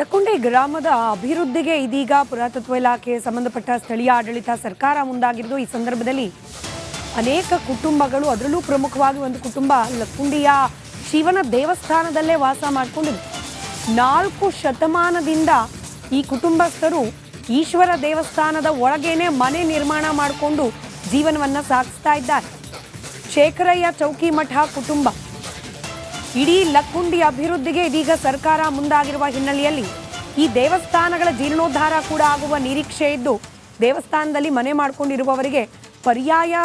ಲಕ್ಕುಂಡಿ ಗ್ರಾಮದ ಅಭಿವೃದ್ಧಿಗೆ ಇದೀಗ ಪುರಾತತ್ವ ಇಲಾಖೆ ಸಂಬಂಧಪಟ್ಟ ಸ್ಥಳೀಯ ಆಡಳಿತ ಸರ್ಕಾರ ಮುಂದಾಗಿದ್ದು ಈ ಸಂದರ್ಭದಲ್ಲಿ ಅನೇಕ ಕುಟುಂಬಗಳು, ಅದರಲ್ಲೂ ಪ್ರಮುಖವಾಗಿ ಒಂದು ಕುಟುಂಬ ಲಕ್ಕುಂಡಿಯ ಶಿವನ ದೇವಸ್ಥಾನದಲ್ಲೇ ವಾಸ ಮಾಡಿಕೊಂಡಿದೆ. ನಾಲ್ಕು ಶತಮಾನದಿಂದ ಈ ಕುಟುಂಬಸ್ಥರು ಈಶ್ವರ ದೇವಸ್ಥಾನದ ಒಳಗೇನೆ ಮನೆ ನಿರ್ಮಾಣ ಮಾಡಿಕೊಂಡು ಜೀವನವನ್ನು ಸಾಗಿಸ್ತಾ ಇದ್ದಾರೆ. ಶೇಖರಯ್ಯ ಚೌಕಿ ಮಠ ಕುಟುಂಬ. ಇಡೀ ಲಕ್ಕುಂಡಿ ಅಭಿವೃದ್ಧಿಗೆ ಇದೀಗ ಸರ್ಕಾರ ಮುಂದಾಗಿರುವ ಹಿನ್ನೆಲೆಯಲ್ಲಿ ಈ ದೇವಸ್ಥಾನಗಳ ಜೀರ್ಣೋದ್ಧಾರ ಕೂಡ ಆಗುವ ನಿರೀಕ್ಷೆ ಇದ್ದು, ದೇವಸ್ಥಾನದಲ್ಲಿ ಮನೆ ಮಾಡಿಕೊಂಡಿರುವವರಿಗೆ ಪರ್ಯಾಯ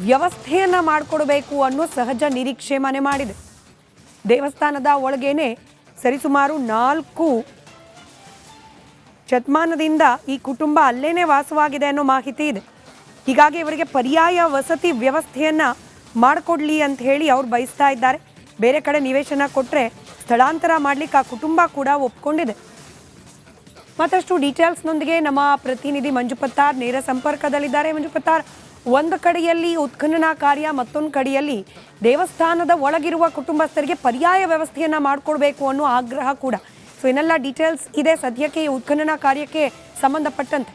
ವ್ಯವಸ್ಥೆಯನ್ನು ಮಾಡಿಕೊಡಬೇಕು ಅನ್ನೋ ಸಹಜ ನಿರೀಕ್ಷೆ ಮನೆ ಮಾಡಿದೆ. ದೇವಸ್ಥಾನದ ಒಳಗೇನೆ ಸರಿಸುಮಾರು ನಾಲ್ಕು ಶತಮಾನದಿಂದ ಈ ಕುಟುಂಬ ಅಲ್ಲೇನೆ ವಾಸವಾಗಿದೆ ಅನ್ನೋ ಮಾಹಿತಿ ಇದೆ. ಹೀಗಾಗಿ ಇವರಿಗೆ ಪರ್ಯಾಯ ವಸತಿ ವ್ಯವಸ್ಥೆಯನ್ನ ಮಾಡಿಕೊಡ್ಲಿ ಅಂತ ಹೇಳಿ ಅವ್ರು ಬಯಸ್ತಾ ಇದ್ದಾರೆ. ಬೇರೆ ಕಡೆ ನಿವೇಶನ ಕೊಟ್ಟರೆ ಸ್ಥಳಾಂತರ ಮಾಡ್ಲಿಕ್ಕೆ ಆ ಕುಟುಂಬ ಕೂಡ ಒಪ್ಕೊಂಡಿದೆ. ಮತ್ತಷ್ಟು ಡೀಟೇಲ್ಸ್ನೊಂದಿಗೆ ನಮ್ಮ ಪ್ರತಿನಿಧಿ ಮಂಜುಪತ್ತಾರ್ ನೇರ ಸಂಪರ್ಕದಲ್ಲಿದ್ದಾರೆ. ಮಂಜುಪತ್ತಾರ್ ಒಂದು ಕಡೆಯಲ್ಲಿ ಉತ್ಖನನ ಕಾರ್ಯ, ಮತ್ತೊಂದು ಕಡೆಯಲ್ಲಿ ದೇವಸ್ಥಾನದ ಒಳಗಿರುವ ಕುಟುಂಬಸ್ಥರಿಗೆ ಪರ್ಯಾಯ ವ್ಯವಸ್ಥೆಯನ್ನು ಮಾಡಿಕೊಡ್ಬೇಕು ಅನ್ನೋ ಆಗ್ರಹ ಕೂಡ. ಸೊ ಇನ್ನೆಲ್ಲ ಡೀಟೇಲ್ಸ್ ಇದೆ. ಸದ್ಯಕ್ಕೆ ಈ ಉತ್ಖನನ ಕಾರ್ಯಕ್ಕೆ ಸಂಬಂಧಪಟ್ಟಂತೆ.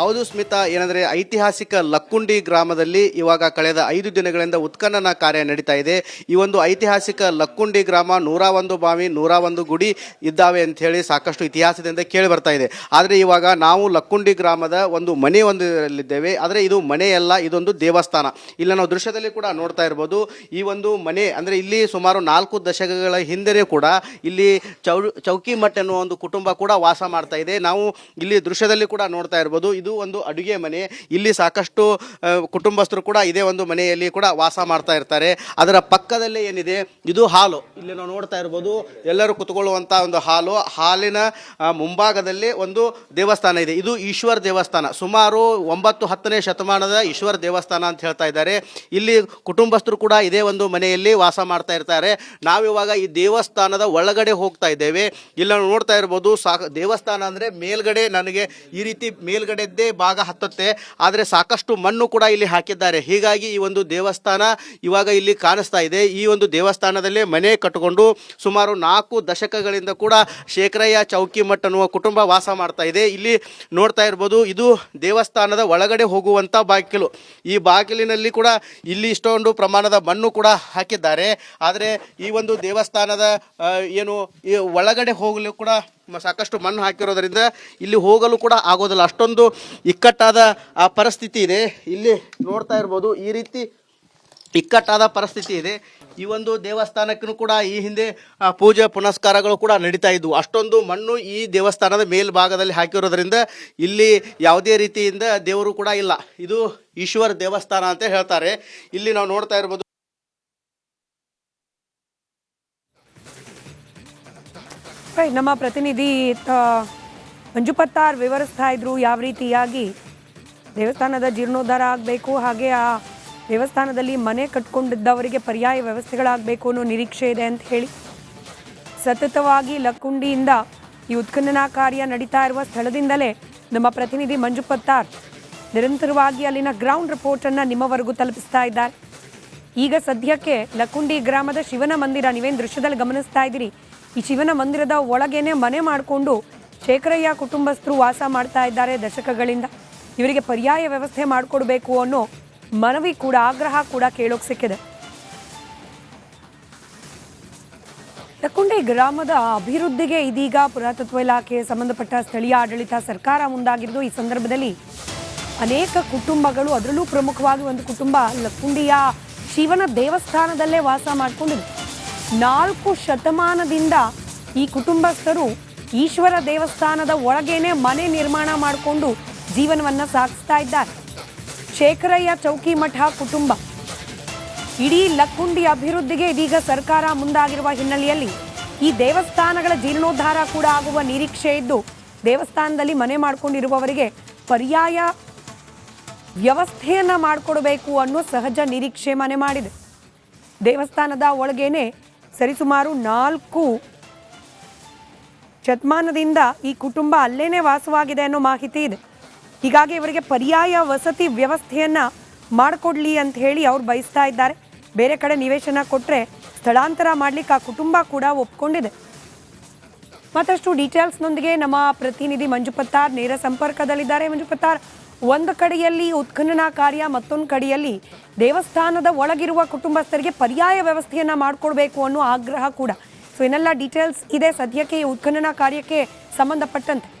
ಹೌದು ಸ್ಮಿತಾ, ಏನಂದ್ರೆ ಐತಿಹಾಸಿಕ ಲಕ್ಕುಂಡಿ ಗ್ರಾಮದಲ್ಲಿ ಇವಾಗ ಕಳೆದ ಐದು ದಿನಗಳಿಂದ ಉತ್ಖನನ ಕಾರ್ಯ ನಡೀತಾ ಇದೆ. ಈ ಒಂದು ಐತಿಹಾಸಿಕ ಲಕ್ಕುಂಡಿ ಗ್ರಾಮ ನೂರ ಒಂದು ಬಾವಿ ನೂರ ಒಂದು ಗುಡಿ ಇದ್ದಾವೆ ಅಂತ ಹೇಳಿ ಸಾಕಷ್ಟು ಇತಿಹಾಸದಿಂದ ಕೇಳಿ ಬರ್ತಾ ಇದೆ. ಆದರೆ ಇವಾಗ ನಾವು ಲಕ್ಕುಂಡಿ ಗ್ರಾಮದ ಒಂದು ಮನೆ ಒಂದರಲ್ಲಿದ್ದೇವೆ. ಆದರೆ ಇದು ಮನೆಯಲ್ಲ, ಇದೊಂದು ದೇವಸ್ಥಾನ. ಇಲ್ಲಿ ನಾವು ದೃಶ್ಯದಲ್ಲಿ ಕೂಡ ನೋಡ್ತಾ ಇರ್ಬೋದು, ಈ ಒಂದು ಮನೆ ಅಂದರೆ ಇಲ್ಲಿ ಸುಮಾರು ನಾಲ್ಕು ದಶಕಗಳ ಹಿಂದೆ ಕೂಡ ಇಲ್ಲಿ ಚೌ ಚೌಕಿ ಮಠ್ ಎನ್ನುವ ಒಂದು ಕುಟುಂಬ ಕೂಡ ವಾಸ ಮಾಡ್ತಾ ಇದೆ. ನಾವು ಇಲ್ಲಿ ದೃಶ್ಯದಲ್ಲಿ ಕೂಡ ನೋಡ್ತಾ ಇರ್ಬೋದು, ಇದು ಒಂದು ಅಡುಗೆ ಮನೆ. ಇಲ್ಲಿ ಸಾಕಷ್ಟು ಕುಟುಂಬಸ್ಥರು ಕೂಡ ಇದೇ ಒಂದು ಮನೆಯಲ್ಲಿ ಕೂಡ ವಾಸ ಮಾಡ್ತಾ ಇರ್ತಾರೆ. ಅದರ ಪಕ್ಕದಲ್ಲೇ ಏನಿದೆ, ಇದು ಹಾಲು. ಇಲ್ಲಿ ನಾವು ನೋಡ್ತಾ ಇರ್ಬೋದು, ಎಲ್ಲರೂ ಕುತ್ಕೊಳ್ಳುವಂಥ ಒಂದು ಹಾಲು. ಹಾಲಿನ ಮುಂಭಾಗದಲ್ಲಿ ಒಂದು ದೇವಸ್ಥಾನ ಇದೆ. ಇದು ಈಶ್ವರ ದೇವಸ್ಥಾನ. ಸುಮಾರು ಒಂಬತ್ತು ಹತ್ತನೇ ಶತಮಾನದ ಈಶ್ವರ ದೇವಸ್ಥಾನ ಅಂತ ಹೇಳ್ತಾ ಇದ್ದಾರೆ. ಇಲ್ಲಿ ಕುಟುಂಬಸ್ಥರು ಕೂಡ ಇದೇ ಒಂದು ಮನೆಯಲ್ಲಿ ವಾಸ ಮಾಡ್ತಾ ಇರ್ತಾರೆ. ನಾವಿವಾಗ ಈ ದೇವಸ್ಥಾನದ ಒಳಗಡೆ ಹೋಗ್ತಾ ಇದ್ದೇವೆ. ಇಲ್ಲಿ ನೋಡ್ತಾ ಇರ್ಬೋದು, ಸಾಕ, ದೇವಸ್ಥಾನ ಅಂದರೆ ಮೇಲ್ಗಡೆ ನನಗೆ ಈ ರೀತಿ ಮೇಲ್ಗಡೆದ್ದೇ ಭಾಗ ಹತ್ತುತ್ತೆ, ಆದರೆ ಸಾಕಷ್ಟು ಮಣ್ಣು ಕೂಡ ಇಲ್ಲಿ ಹಾಕಿದ್ದಾರೆ. ಹೀಗಾಗಿ ಈ ಒಂದು ದೇವಸ್ಥಾನ ಇವಾಗ ಇಲ್ಲಿ ಕಾಣಿಸ್ತಾ ಇದೆ. ಈ ಒಂದು ದೇವಸ್ಥಾನದಲ್ಲೇ ಮನೆ ಕಟ್ಟಿಕೊಂಡು ಸುಮಾರು ನಾಲ್ಕು ದಶಕಗಳಿಂದ ಕೂಡ ಶೇಖರಯ್ಯ ಚೌಕಿ ಮಠ ಅನ್ನುವ ಕುಟುಂಬ ವಾಸ ಮಾಡ್ತಾ ಇದೆ. ಇಲ್ಲಿ ನೋಡ್ತಾ ಇರ್ಬೋದು, ಇದು ದೇವಸ್ಥಾನದ ಒಳಗಡೆ ಹೋಗುವಂಥ ಬಾಗಿಲು. ಈ ಬಾಗಿಲಿನಲ್ಲಿ ಕೂಡ ಇಲ್ಲಿ ಇಷ್ಟೊಂದು ಪ್ರಮಾಣದ ಮಣ್ಣು ಕೂಡ ಹಾಕಿದ್ದಾರೆ. ಆದರೆ ಈ ಒಂದು ದೇವಸ್ಥಾನದ ಏನು ಒಳಗಡೆ ಹೋಗಲು ಕೂಡ ಸಾಕಷ್ಟು ಮಣ್ಣು ಹಾಕಿರೋದ್ರಿಂದ ಇಲ್ಲಿ ಹೋಗಲು ಕೂಡ ಆಗೋದಿಲ್ಲ. ಅಷ್ಟೊಂದು ಇಕ್ಕಟ್ಟಾದ ಆ ಪರಿಸ್ಥಿತಿ ಇದೆ. ಇಲ್ಲಿ ನೋಡ್ತಾ ಇರ್ಬೋದು ಈ ರೀತಿ ಇಕ್ಕಟ್ಟಾದ ಪರಿಸ್ಥಿತಿ ಇದೆ. ಈ ಒಂದು ದೇವಸ್ಥಾನಕ್ಕೂ ಕೂಡ ಈ ಹಿಂದೆ ಆ, ಪೂಜೆ ಪುನಸ್ಕಾರಗಳು ಕೂಡ ನಡೀತಾ ಇದ್ವು. ಅಷ್ಟೊಂದು ಮಣ್ಣು ಈ ದೇವಸ್ಥಾನದ ಮೇಲ್ಭಾಗದಲ್ಲಿ ಹಾಕಿರೋದ್ರಿಂದ ಇಲ್ಲಿ ಯಾವುದೇ ರೀತಿಯಿಂದ ದೇವರು ಕೂಡ ಇಲ್ಲ. ಇದು ಈಶ್ವರ ದೇವಸ್ಥಾನ ಅಂತ ಹೇಳ್ತಾರೆ. ಇಲ್ಲಿ ನಾವು ನೋಡ್ತಾ ಇರ್ಬೋದು ನಮ್ಮ ಪ್ರತಿನಿಧಿ ಮಂಜುಪತ್ತಾರ್ ಮಂಜು ಪತ್ತಾರ್ ವಿವರಿಸ್ತಾ ಇದ್ರು ಯಾವ ರೀತಿಯಾಗಿ. ದೇವಸ್ಥಾನದ ಜೀರ್ಣೋದ್ಧಾರ ಆಗಬೇಕು, ಹಾಗೆ ಆ ದೇವಸ್ಥಾನದಲ್ಲಿ ಮನೆ ಕಟ್ಕೊಂಡಿದ್ದವರಿಗೆ ಪರ್ಯಾಯ ವ್ಯವಸ್ಥೆಗಳಾಗಬೇಕು ಅನ್ನೋ ನಿರೀಕ್ಷೆ ಇದೆ ಅಂತ ಹೇಳಿ. ಸತತವಾಗಿ ಲಕ್ಕುಂಡಿಯಿಂದ ಈ ಉತ್ಖನನ ಕಾರ್ಯ ನಡೀತಾ ಇರುವ ಸ್ಥಳದಿಂದಲೇ ನಮ್ಮ ಪ್ರತಿನಿಧಿ ಮಂಜುಪತ್ತಾರ್ ನಿರಂತರವಾಗಿ ಅಲ್ಲಿನ ಗ್ರೌಂಡ್ ರಿಪೋರ್ಟನ್ನು ನಿಮ್ಮವರೆಗೂ ತಲುಪಿಸ್ತಾ ಇದ್ದಾರೆ. ಈಗ ಸದ್ಯಕ್ಕೆ ಲಕ್ಕುಂಡಿ ಗ್ರಾಮದ ಶಿವನ ಮಂದಿರ ನೀವೇನು ದೃಶ್ಯದಲ್ಲಿ ಗಮನಿಸ್ತಾ ಇದ್ದೀರಿ? ಈ ಶಿವನ ಮಂದಿರದ ಒಳಗೇನೆ ಮನೆ ಮಾಡಿಕೊಂಡು ಶೇಖರಯ್ಯ ಕುಟುಂಬಸ್ಥರು ವಾಸ ಮಾಡ್ತಾ ಇದ್ದಾರೆ ದಶಕಗಳಿಂದ. ಇವರಿಗೆ ಪರ್ಯಾಯ ವ್ಯವಸ್ಥೆ ಮಾಡಿಕೊಡ್ಬೇಕು ಅನ್ನೋ ಮನವಿ ಕೂಡ, ಆಗ್ರಹ ಕೂಡ ಕೇಳೋಕೆ ಸಿಕ್ಕಿದೆ. ಲಕ್ಕುಂಡಿ ಗ್ರಾಮದ ಅಭಿವೃದ್ಧಿಗೆ ಇದೀಗ ಪುರಾತತ್ವ ಇಲಾಖೆ ಸಂಬಂಧಪಟ್ಟ ಸ್ಥಳೀಯ ಆಡಳಿತ ಸರ್ಕಾರ ಮುಂದಾಗಿದ್ದು, ಈ ಸಂದರ್ಭದಲ್ಲಿ ಅನೇಕ ಕುಟುಂಬಗಳು, ಅದರಲ್ಲೂ ಪ್ರಮುಖವಾಗಿ ಒಂದು ಕುಟುಂಬ ಲಕ್ಕುಂಡಿಯ ಶಿವನ ದೇವಸ್ಥಾನದಲ್ಲೇ ವಾಸ ಮಾಡಿಕೊಂಡಿದೆ. ನಾಲ್ಕು ಶತಮಾನದಿಂದ ಈ ಕುಟುಂಬಸ್ಥರು ಈಶ್ವರ ದೇವಸ್ಥಾನದ ಒಳಗೇನೆ ಮನೆ ನಿರ್ಮಾಣ ಮಾಡಿಕೊಂಡು ಜೀವನವನ್ನು ಸಾಗಿಸ್ತಾ ಇದ್ದಾರೆ. ಶೇಖರಯ್ಯ ಚೌಕಿ ಮಠ ಕುಟುಂಬ. ಇಡೀ ಲಕ್ಕುಂಡಿ ಅಭಿವೃದ್ಧಿಗೆ ಇದೀಗ ಸರ್ಕಾರ ಮುಂದಾಗಿರುವ ಹಿನ್ನೆಲೆಯಲ್ಲಿ ಈ ದೇವಸ್ಥಾನಗಳ ಜೀರ್ಣೋದ್ಧಾರ ಕೂಡ ಆಗುವ ನಿರೀಕ್ಷೆ ಇದ್ದು, ದೇವಸ್ಥಾನದಲ್ಲಿ ಮನೆ ಮಾಡಿಕೊಂಡಿರುವವರಿಗೆ ಪರ್ಯಾಯ ವ್ಯವಸ್ಥೆಯನ್ನು ಮಾಡಿಕೊಡಬೇಕು ಅನ್ನೋ ಸಹಜ ನಿರೀಕ್ಷೆ ಮನೆ ಮಾಡಿದೆ. ದೇವಸ್ಥಾನದ ಒಳಗೇನೆ ಸರಿಸುಮಾರು ನಾಲ್ಕು ಶತಮಾನದಿಂದ ಈ ಕುಟುಂಬ ಅಲ್ಲೇನೆ ವಾಸವಾಗಿದೆ ಅನ್ನೋ ಮಾಹಿತಿ ಇದೆ. ಹೀಗಾಗಿ ಇವರಿಗೆ ಪರ್ಯಾಯ ವಸತಿ ವ್ಯವಸ್ಥೆಯನ್ನು ಮಾಡಿಕೊಡ್ಲಿ ಅಂತ ಹೇಳಿ ಅವ್ರು ಬಯಸ್ತಾ ಇದ್ದಾರೆ. ಬೇರೆ ಕಡೆ ನಿವೇಶನ ಕೊಟ್ಟರೆ ಸ್ಥಳಾಂತರ ಮಾಡ್ಲಿಕ್ಕೆ ಆ ಕುಟುಂಬ ಕೂಡ ಒಪ್ಕೊಂಡಿದೆ. ಮತ್ತಷ್ಟು ಡೀಟೇಲ್ಸ್ನೊಂದಿಗೆ ನಮ್ಮ ಪ್ರತಿನಿಧಿ ಮಂಜು ಪತ್ತಾರ್ ನೇರ ಸಂಪರ್ಕದಲ್ಲಿದ್ದಾರೆ. ಮಂಜು ಪತ್ತಾರ್ ಒಂದು ಕಡೆಯಲ್ಲಿ ಉತ್ಖನನ ಕಾರ್ಯ, ಮತ್ತೊಂದು ಕಡೆಯಲ್ಲಿ ದೇವಸ್ಥಾನದ ಒಳಗಿರುವ ಕುಟುಂಬಸ್ಥರಿಗೆ ಪರ್ಯಾಯ ವ್ಯವಸ್ಥೆಯನ್ನು ಮಾಡಿಕೊಡ್ಬೇಕು ಅನ್ನೋ ಆಗ್ರಹ ಕೂಡ. ಸೊ ಇನ್ನೆಲ್ಲ ಡೀಟೇಲ್ಸ್ ಇದೆ. ಸದ್ಯಕ್ಕೆ ಈ ಉತ್ಖನನ ಕಾರ್ಯಕ್ಕೆ ಸಂಬಂಧಪಟ್ಟಂತೆ.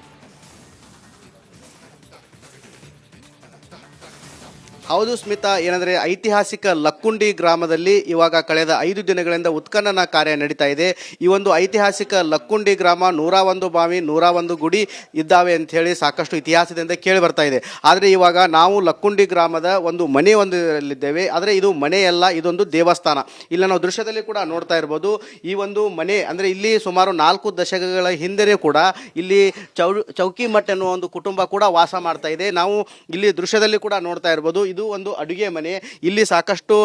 ಹೌದು ಸ್ಮಿತಾ, ಏನಂದ್ರೆ ಐತಿಹಾಸಿಕ ಲಕ್ಕುಂಡಿ ಗ್ರಾಮದಲ್ಲಿ ಇವಾಗ ಕಳೆದ ಐದು ದಿನಗಳಿಂದ ಉತ್ಖನನ ಕಾರ್ಯ ನಡೀತಾ ಇದೆ. ಈ ಒಂದು ಐತಿಹಾಸಿಕ ಲಕ್ಕುಂಡಿ ಗ್ರಾಮ ನೂರ ಒಂದು ಬಾವಿ, ನೂರ ಒಂದು ಗುಡಿ ಇದ್ದಾವೆ ಅಂತ ಹೇಳಿ ಸಾಕಷ್ಟು ಇತಿಹಾಸದಿಂದ ಕೇಳಿ ಬರ್ತಾ ಇದೆ. ಆದರೆ ಇವಾಗ ನಾವು ಲಕ್ಕುಂಡಿ ಗ್ರಾಮದ ಒಂದು ಮನೆ ಒಂದರಲ್ಲಿದ್ದೇವೆ. ಆದರೆ ಇದು ಮನೆಯಲ್ಲ, ಇದೊಂದು ದೇವಸ್ಥಾನ. ಇಲ್ಲಿ, ನಾವು ದೃಶ್ಯದಲ್ಲಿ ಕೂಡ ನೋಡ್ತಾ ಇರ್ಬೋದು. ಈ ಒಂದು ಮನೆ, ಅಂದರೆ ಇಲ್ಲಿ ಸುಮಾರು ನಾಲ್ಕು ದಶಕಗಳ ಹಿಂದೆ ಕೂಡ ಇಲ್ಲಿ ಚೌ ಚೌಕಿ ಮಠ ಎನ್ನುವ ಒಂದು ಕುಟುಂಬ ಕೂಡ ವಾಸ ಮಾಡ್ತಾ ಇದೆ. ನಾವು ಇಲ್ಲಿ ದೃಶ್ಯದಲ್ಲಿ ಕೂಡ ನೋಡ್ತಾ ಇರ್ಬೋದು. ಇದು ಒಂದು ಅಡುಗೆ ಮನೆ. ಇಲ್ಲಿ ಸಾಕಷ್ಟು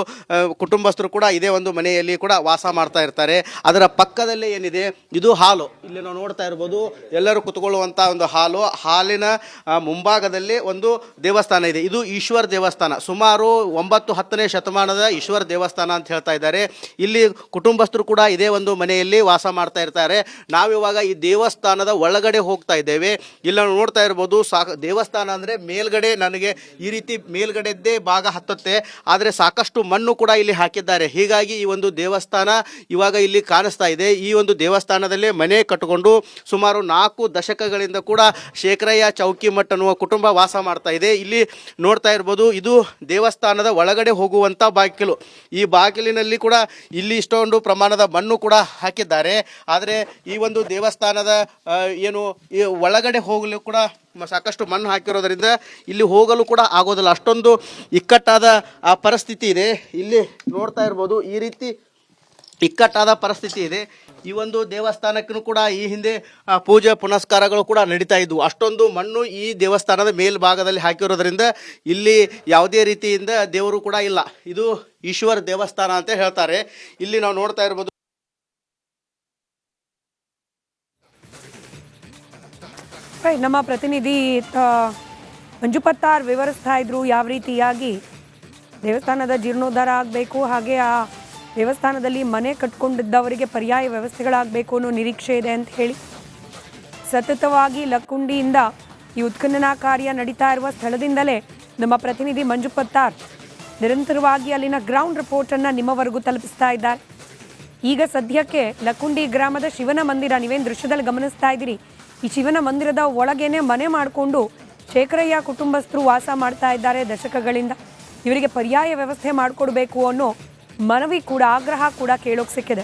ಕುಟುಂಬಸ್ಥರು ಕೂಡ ಇದೇ ಒಂದು ಮನೆಯಲ್ಲಿ ಕೂಡ ವಾಸ ಮಾಡ್ತಾ ಇರ್ತಾರೆ. ಅದರ ಪಕ್ಕದಲ್ಲೇ ಏನಿದೆ? ಇದು ಹಾಲು. ಇಲ್ಲಿ ನಾವು ನೋಡ್ತಾ ಇರ್ಬೋದು, ಎಲ್ಲರೂ ಕುತ್ಕೊಳ್ಳುವಂಥ ಒಂದು ಹಾಲು. ಹಾಲಿನ ಮುಂಭಾಗದಲ್ಲಿ ಒಂದು ದೇವಸ್ಥಾನ ಇದೆ. ಇದು ಈಶ್ವರ ದೇವಸ್ಥಾನ. ಸುಮಾರು ಒಂಬತ್ತು ಹತ್ತನೇ ಶತಮಾನದ ಈಶ್ವರ ದೇವಸ್ಥಾನ ಅಂತ ಹೇಳ್ತಾ ಇದ್ದಾರೆ. ಇಲ್ಲಿ ಕುಟುಂಬಸ್ಥರು ಕೂಡ ಇದೇ ಒಂದು ಮನೆಯಲ್ಲಿ ವಾಸ ಮಾಡ್ತಾ ಇರ್ತಾರೆ. ನಾವಿವಾಗ ಈ ದೇವಸ್ಥಾನದ ಒಳಗಡೆ ಹೋಗ್ತಾ ಇದ್ದೇವೆ. ಇಲ್ಲ ನೋಡ್ತಾ ಇರ್ಬೋದು, ಸಾಕ, ದೇವಸ್ಥಾನ ಅಂದರೆ ಮೇಲ್ಗಡೆ ನನಗೆ ಈ ರೀತಿ ಮೇಲ್ಗಡೆದ್ದೇ ಭಾಗ ಹತ್ತುತ್ತೆ, ಆದರೆ ಸಾಕಷ್ಟು ಮಣ್ಣು ಕೂಡ ಇಲ್ಲಿ ಹಾಕಿದ್ದಾರೆ. ಹೀಗಾಗಿ ಈ ಒಂದು ದೇವಸ್ಥಾನ ಇವಾಗ ಇಲ್ಲಿ ಕಾಣಿಸ್ತಾ ಇದೆ. ಈ ಒಂದು ದೇವಸ್ಥಾನದಲ್ಲೇ ಮನೆ ಕಟ್ಟಿಕೊಂಡು ಸುಮಾರು ನಾಲ್ಕು ದಶಕಗಳಿಂದ ಕೂಡ ಶೇಖರಯ್ಯ ಚೌಕಿಮಠ್ ಅನ್ನುವ ಕುಟುಂಬ ವಾಸ ಮಾಡ್ತಾ ಇದೆ. ಇಲ್ಲಿ ನೋಡ್ತಾ ಇರ್ಬೋದು, ಇದು ದೇವಸ್ಥಾನದ ಒಳಗಡೆ ಹೋಗುವಂಥ ಬಾಗಿಲು. ಈ ಬಾಗಿಲಿನಲ್ಲಿ ಕೂಡ ಇಲ್ಲಿ ಇಷ್ಟೊಂದು ಪ್ರಮಾಣದ ಮಣ್ಣು ಕೂಡ ಹಾಕಿದ್ದಾರೆ. ಆದರೆ ಈ ಒಂದು ದೇವಸ್ಥಾನದ ಏನು ಒಳಗಡೆ ಹೋಗಲು ಕೂಡ ಸಾಕಷ್ಟು ಮಣ್ಣು ಹಾಕಿರೋದ್ರಿಂದ ಇಲ್ಲಿ ಹೋಗಲು ಕೂಡ ಆಗೋದಿಲ್ಲ. ಅಷ್ಟೊಂದು ಇಕ್ಕಟ್ಟಾದ, ಆ, ಪರಿಸ್ಥಿತಿ ಇದೆ. ಇಲ್ಲಿ ನೋಡ್ತಾ ಇರ್ಬೋದು, ಈ ರೀತಿ ಇಕ್ಕಟ್ಟಾದ ಪರಿಸ್ಥಿತಿ ಇದೆ. ಈ ಒಂದು ದೇವಸ್ಥಾನಕ್ಕೂ ಕೂಡ ಈ ಹಿಂದೆ ಪೂಜೆ ಪುನಸ್ಕಾರಗಳು ಕೂಡ ನಡೀತಾ ಇದ್ವು. ಅಷ್ಟೊಂದು ಮಣ್ಣು ಈ ದೇವಸ್ಥಾನದ ಮೇಲ್ಭಾಗದಲ್ಲಿ ಹಾಕಿರೋದ್ರಿಂದ ಇಲ್ಲಿ ಯಾವುದೇ ರೀತಿಯಿಂದ ದೇವರು ಕೂಡ ಇಲ್ಲ. ಇದು ಈಶ್ವರ ದೇವಸ್ಥಾನ ಅಂತ ಹೇಳ್ತಾರೆ. ಇಲ್ಲಿ ನಾವು ನೋಡ್ತಾ ಇರ್ಬೋದು Right, ನಮ್ಮ ಪ್ರತಿನಿಧಿ ಮಂಜುಪತ್ತಾರ್ ಮಂಜು ಪತ್ತಾರ್ ವಿವರಿಸ್ತಾ ಇದ್ರು ಯಾವ ರೀತಿಯಾಗಿ? ದೇವಸ್ಥಾನದ ಜೀರ್ಣೋದ್ಧಾರ ಆಗಬೇಕು ಹಾಗೆ ಆ ದೇವಸ್ಥಾನದಲ್ಲಿ ಮನೆ ಕಟ್ಕೊಂಡಿದ್ದವರಿಗೆ ಪರ್ಯಾಯ ವ್ಯವಸ್ಥೆಗಳಾಗಬೇಕು ಅನ್ನೋ ನಿರೀಕ್ಷೆ ಇದೆ ಅಂತ ಹೇಳಿ. ಸತತವಾಗಿ ಲಕ್ಕುಂಡಿಯಿಂದ ಈ ಉತ್ಖನನ ಕಾರ್ಯ ನಡೀತಾ ಇರುವ ಸ್ಥಳದಿಂದಲೇ ನಮ್ಮ ಪ್ರತಿನಿಧಿ ಮಂಜುಪತ್ತಾರ್ ನಿರಂತರವಾಗಿ ಅಲ್ಲಿನ ಗ್ರೌಂಡ್ ರಿಪೋರ್ಟನ್ನು ನಿಮ್ಮವರೆಗೂ ತಲುಪಿಸ್ತಾ ಇದ್ದಾರೆ. ಈಗ ಸದ್ಯಕ್ಕೆ ಲಕುಂಡಿ ಗ್ರಾಮದ ಶಿವನ ಮಂದಿರ, ನೀವೇನು ದೃಶ್ಯದಲ್ಲಿ ಗಮನಿಸ್ತಾ ಇದ್ದೀರಿ? ಈ ಶಿವನ ಮಂದಿರದ ಒಳಗೇನೆ ಮನೆ ಮಾಡಿಕೊಂಡು ಶೇಖರಯ್ಯ ಕುಟುಂಬಸ್ಥರು ವಾಸ ಮಾಡ್ತಾ ಇದ್ದಾರೆ ದಶಕಗಳಿಂದ. ಇವರಿಗೆ ಪರ್ಯಾಯ ವ್ಯವಸ್ಥೆ ಮಾಡಿಕೊಡ್ಬೇಕು ಅನ್ನೋ ಮನವಿ ಕೂಡ, ಆಗ್ರಹ ಕೂಡ ಕೇಳೋಕೆ ಸಿಕ್ಕಿದೆ.